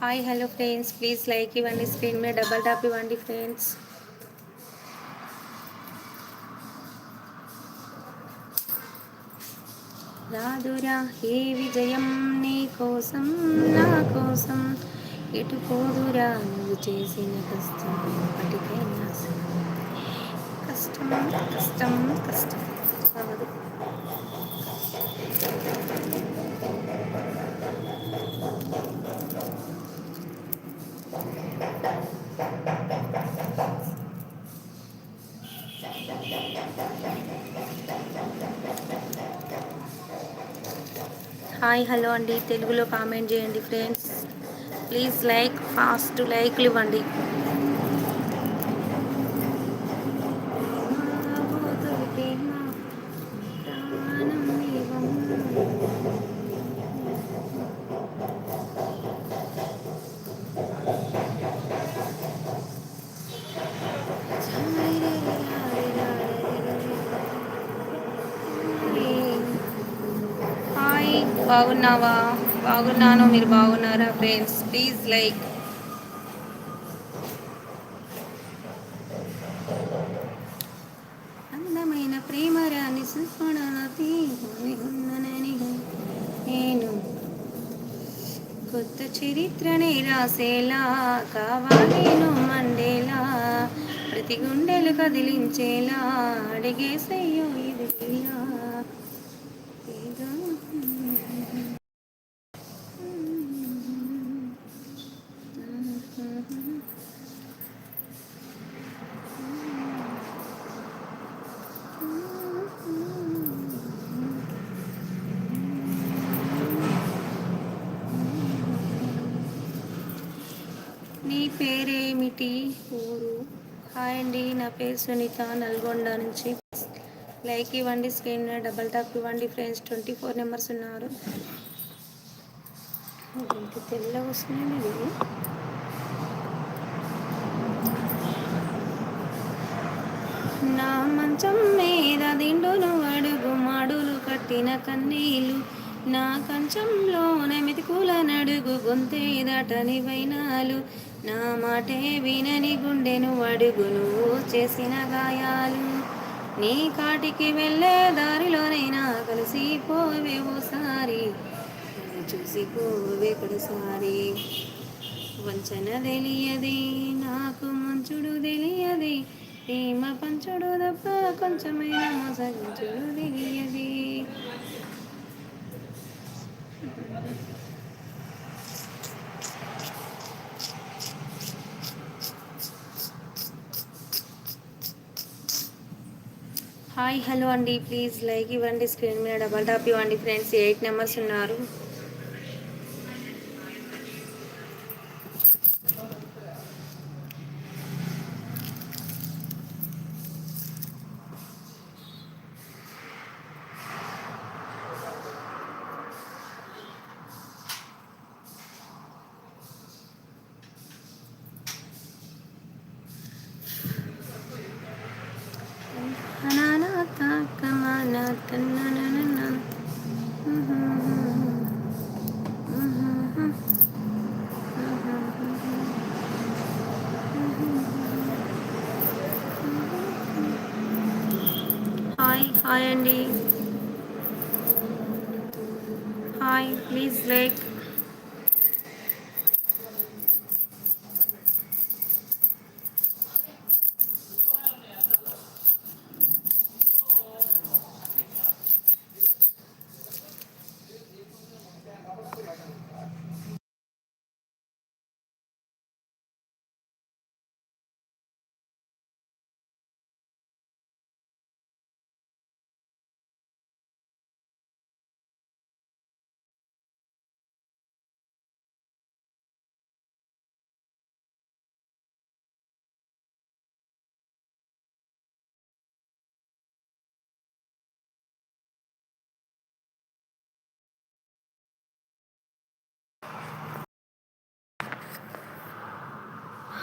Hi hello friends. Please like ఇవ్వండి screen మీద double tap ఇవ్వండి ఫ్రెండ్స్. రాదురా ఏ విజయం నీ కోసం నా కోసం? ఎటు పోదురా నువ్వు చేసిన కష్టం ఎప్పటికైనా కష్టం కష్టం కష్టం. కాదు హాయ్ హలో అండి. తెలుగులో కామెంట్ చేయండి ఫ్రెండ్స్. ప్లీజ్ లైక్ ఫాస్ట్ లైక్లు ఇవ్వండి. బాగున్నావా? బాగున్నాను మీరు బాగున్నారా ఫ్రెండ్స్ ప్లీజ్ లైక్ అందమైన ప్రేమ రాని నేను. కొత్త చరిత్రనే రాసేలా కావాలేను మండేలా ప్రతి గుండెలు కదిలించేలా అడిగేసయ్యో ఇది నీ పేరేమిటి ఊరు హాయ్ అండి నా పేరు సునీత నల్గొండ నుంచి. లైక్ ఇవ్వండి స్క్రీన్ డబల్ టాప్ ఇవ్వండి ఫ్రెండ్స్ ట్వంటీ ఫోర్ నెంబర్స్ ఉన్నారు. తెల్ల వస్తున్నాయండి నా మంచం మీద దిండును అడుగు మాడులు కట్టిన కన్నీలు నా కంచంలోన మెతుకుల నడుగు గొంతే దాటని వైనాలు. నా మాటే వినని గుండెను అడుగును చేసిన గాయాలు. నీ కాటికి వెళ్ళే దారిలోనైనా కలిసి పోవే ఓసారి చూసి పోవే వంచన తెలియది నాకు మంచుడు తెలియది. ప్రేమ పంచుడు తప్ప కొంచెమైనా మోసగించుడు తెలియది. హాయ్ హలో అండి. ప్లీజ్ లైక్ ఇవ్వండి. స్క్రీన్ మీద డబల్ టాప్ ఇవ్వండి. ఫ్రెండ్స్ ఎయిట్ నెంబర్స్ ఉన్నారు. హాయ్ హాయ్ అండి hi please like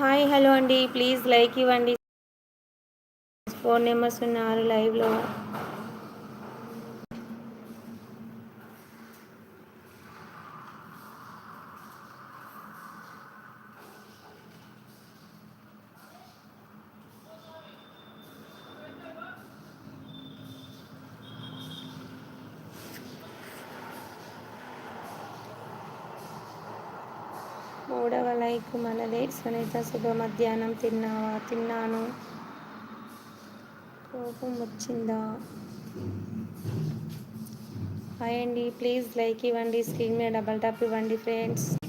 hi hello అండి. ప్లీజ్ లైక్ ఇవ్వండి. ఫోన్ నెంబర్స్ ఉన్నారు లైవ్లో. లైక్ మనదే సునీత శుభ మధ్యాహ్నం తిన్నావా? తిన్నాను. కోపం వచ్చిందా? హాయ్ అండి. ప్లీజ్ లైక్ ఇవ్వండి. స్క్రీన్ మీద డబల్ టాప్ ఇవ్వండి friends.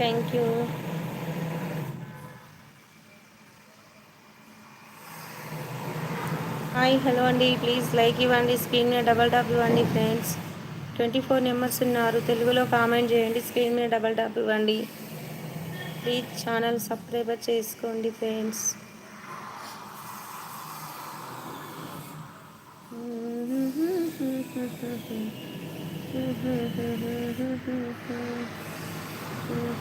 Thank you hi hello అండి. ప్లీజ్ లైక్ ఇవ్వండి. స్క్రీన్ మీద డబల్ టాప్ ఇవ్వండి ఫ్రెండ్స్ ట్వంటీ ఫోర్ నెంబర్స్ ఉన్నారు. తెలుగులో కామెంట్ చేయండి. స్క్రీన్ మీద డబల్ టాప్ ఇవ్వండి. ప్లీజ్ ఛానల్ సబ్స్క్రైబర్ చేసుకోండి ఫ్రెండ్స్ హాయ్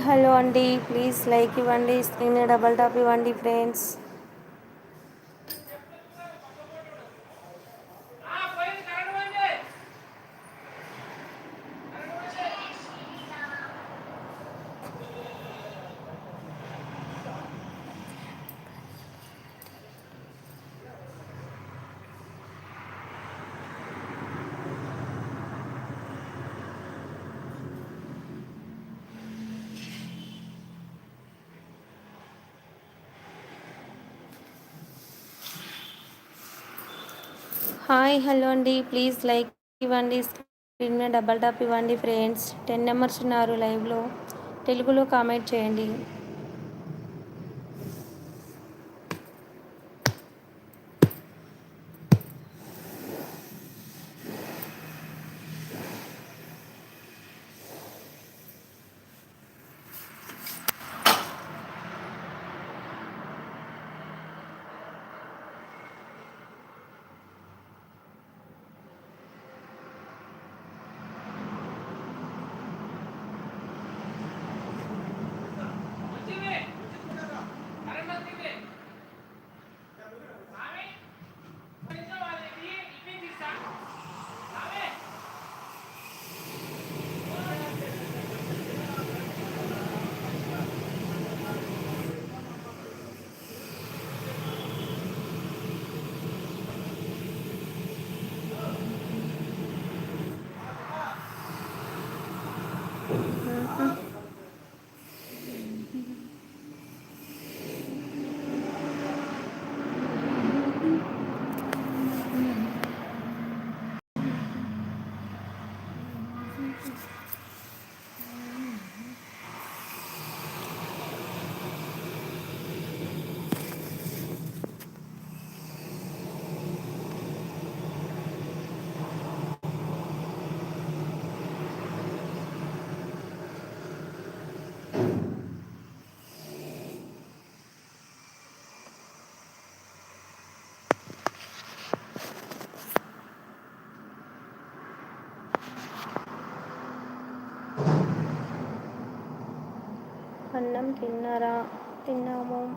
హలో అండి ప్లీజ్ లైక్ ఇవ్వండి స్క్రీన్ డబల్ టాప్ ఇవ్వండి ఫ్రెండ్స్ హాయ్ హలో అండి. ప్లీజ్ లైక్ ఇవ్వండి. స్క్రీన్ మీద డబల్ టాప్ ఇవ్వండి ఫ్రెండ్స్. టెన్ నెంబర్స్ ఉన్నారు లైవ్లో. తెలుగులో కామెంట్ చేయండి. அன்னம் தின்னரா தின்னாமோம்